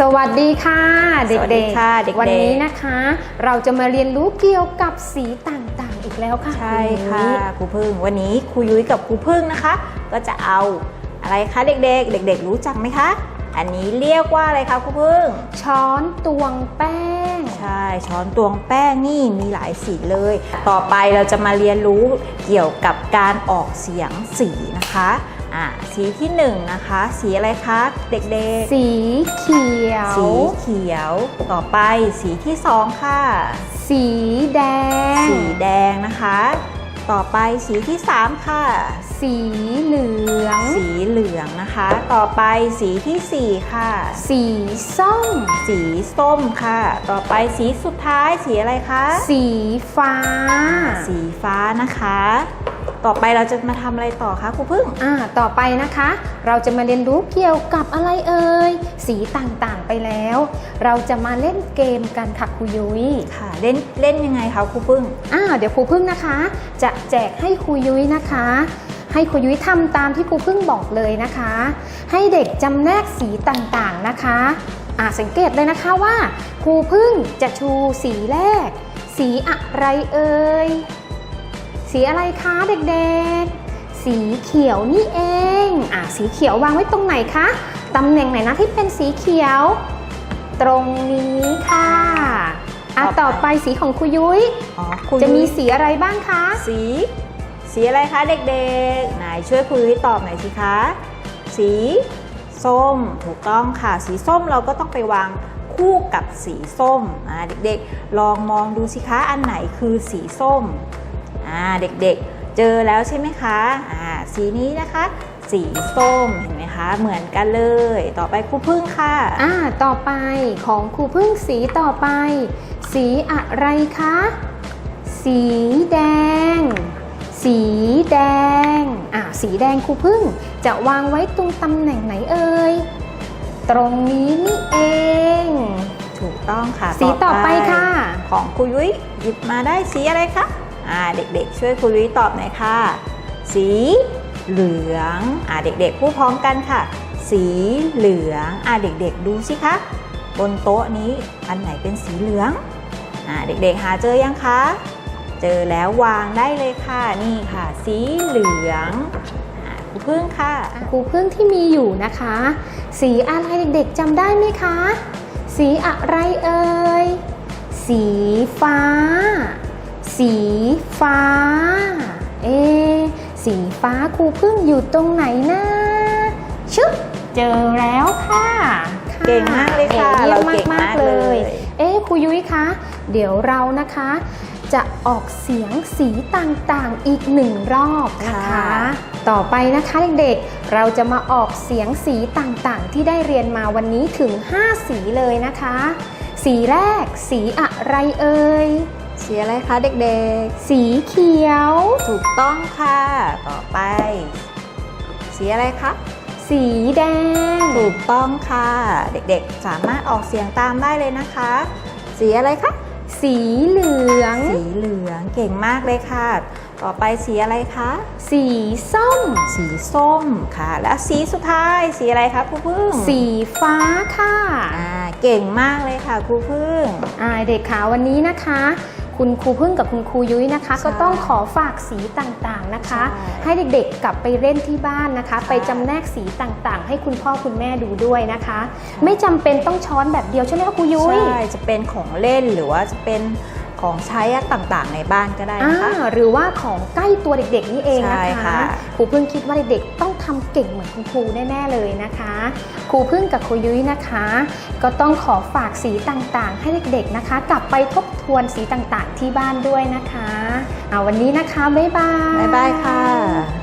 สวัสดีค่ะ เด็สวัสดีกค่ะเด็กๆ วันนี้นะคะ เราจะมาเรียนรู้เกี่ยวกับสีต่างๆ อีกแล้วค่ะใช่ค่ะณนุ้ยครูพึ่งวันนี้ครูยุ้ยกับครูพึ่งนะคะ ก็จะเอาอะไรคะเด็กๆ เด็ก ๆ รู้จักไหมคะ อันนี้เรียกว่าอะไรคะครูพึ่ง ช้อนตวงแป้ง ใช่ช้อนตวงแป้งนี่มีหลายสีเลย ต่อไปเราจะมาเรียนรู้เกี่ยวกับการออกเสียงสีนะคะ อ่าสีที่หนึ่งนะคะ สีอะไรคะเด็กๆ สีเขียว สีเขียวต่อไปสีที่สองค่ะ สีแดง สีแดงนะคะ ต่อไปสีที่ 3 ค่ะ สีเหลือง สีเหลืองนะคะ ต่อไปสีทีสี่ 4 ค่ะ สีส้ม สีส้มค่ะ ต่อไปสีสุดท้ายสีอะไรคะ สีฟ้า สีฟ้านะคะ ต่อไปเราจะมาทำอะไรต่อคะครูพึ่ง อ่า ต่อไปนะคะ เราจะมาเรียนรู้เกี่ยวกับอะไรเอ่ย สีต่างๆไปแล้ว เราจะมาเล่นเกมกันค่ะครูยุ้ย ค่ะเล่นเล่นยังไงคะครูพึ่ง อ่า เดี๋ยวครูพึ่งนะคะ จะแจกให้ครูยุ้ยนะคะ ให้ครูยุ้ยทำตามที่ครูพึ่งบอกเลยนะคะ ให้เด็กจำแนกสีต่างๆนะคะอ่าสังเกตเลยนะคะว่าครูพึ่งจะชูสีแรก สีอะไรเอ่ยสีอะไรคะเด็กๆ สีเขียวนี่เองอ่าสีเขียววางไว้ตรงไหนคะตำแหน่งไหนนะที่เป็นสีเขียว ตรงนี้ค่ะอะต่ต่ออไปไปสีของครูยุ้ยอ๋อครูจะมียุ้ยสีอะไรบ้างคะ สี สีอะไรคะเด็กๆ ไหนช่วยครูยุ้ยตอบหน่อยสิคะ สีส้มถูกต้องค่ะ สีส้มเราก็ต้องไปวางคู่กับสีส้มเด็กๆ ลองมองดูสิคะอันไหนคือสีส้มเด็กๆ เจอแล้วใช่ไหมคะสีนี้นะคะ สีส้มเห็นไหมคะ เหมือนกันเลย ต่อไปครูพึ่งค่ะอ่าต่อไปของครูพึ่งสีต่อไป สีอะไรคะ สีแดง สีแดง อ่าสีแดงครูพึ่ง จะวางไว้ตรงตำแหน่งไหนเอ่ย ตรงนี้นี่เอง ถูกต้องค่ะสีต่อไปค่ะ ของครูยุ้ยหยิบมาได้สีอะไรคะ อ่าเด็กๆ ช่วยครูยุ้ยตอบหน่อยค่ะ สีเหลือง อ่าเด็กๆพูดพร้อมกันค่ะ สีเหลือง อ่าเด็กๆ ดูสิคะ บนโต๊ะนี้อันไหนเป็นสีเหลือง อ่าเด็กๆ หาเจอยังคะ เจอแล้ววางได้เลยค่ะนี่ค่ะ สีเหลืองอ่าครูพึ่งค่ะ ครูพึ่งที่มีอยู่นะคะ สีอะไรเด็กๆจำได้ไหมคะ สีอะไรเอ่ยสีฟ้า สีฟ้า เอะสีฟ้าครูพึ่งอยู่ตรงไหนนะชึบเจอแล้วค่ะค่ะเก่งมากเลยค่ะโอ้เยี่ยมเราเก่งมากมากๆเลยเลย เอ๊ะ ครูยุ้ยคะ เดี๋ยวเรานะคะ จะออกเสียงสีต่างๆอีกหนึ่งรอบนะคะ ต่อไปนะคะเด็กๆ เราจะมาออกเสียงสีต่างๆ ที่ได้เรียนมาวันนี้ถึง 5 สีเลยนะคะ สีแรกสีอะไรเอ่ยสีอะไรคะเด็กๆ สีเขียว ถูกต้องค่ะ ต่อไป สีอะไรคะ สีแดง ถูกต้องค่ะ เด็กๆ สามารถออกเสียงตามได้เลยนะคะ สีอะไรคะ สีเหลือง สีเหลือง เก่งมากเลยค่ะ ต่อไปสีอะไรคะ สีส้ม สีส้มค่ะ และสีสุดท้าย สีอะไรคะครูพึ่ง สีฟ้าค่ะ อ่า เก่งมากเลยค่ะครูพึ่ง อ่า เด็กขาวันนี้นะคะ คุณครูพึ่งกับคุณครูยุ้ยนะคะใช่ก็ต้องขอฝากสีต่างๆนะคะใช่ให้เด็กๆกลับไปเล่นที่บ้านนะคะใช่ไปจำแนกสีต่างๆ ให้คุณพ่อคุณแม่ดูด้วยนะคะ ไม่จำเป็นต้องช้อนแบบเดียวใช่ไหมคะครูยุ้ยใช่จะเป็นของเล่นหรือว่าจะเป็น ของใช้ต่างๆ ในบ้านก็ได้อ่านะคะหรือว่าของใกล้ตัวเด็กๆนี่เองนะใช่คะค่ะครูพึ่งคิดว่าเด็กๆต้องทำเก่งเหมือนคุณครูแน่ๆเลยนะคะครูพึ่งกับครูยุ้ยนะคะ ก็ต้องขอฝากสีต่างๆ ให้เด็กๆนะคะ กลับไปทบทวนสีต่างๆ ที่บ้านด้วยนะคะเอาวันนี้นะคะบ๊ายบายบ๊ายบายค่ะ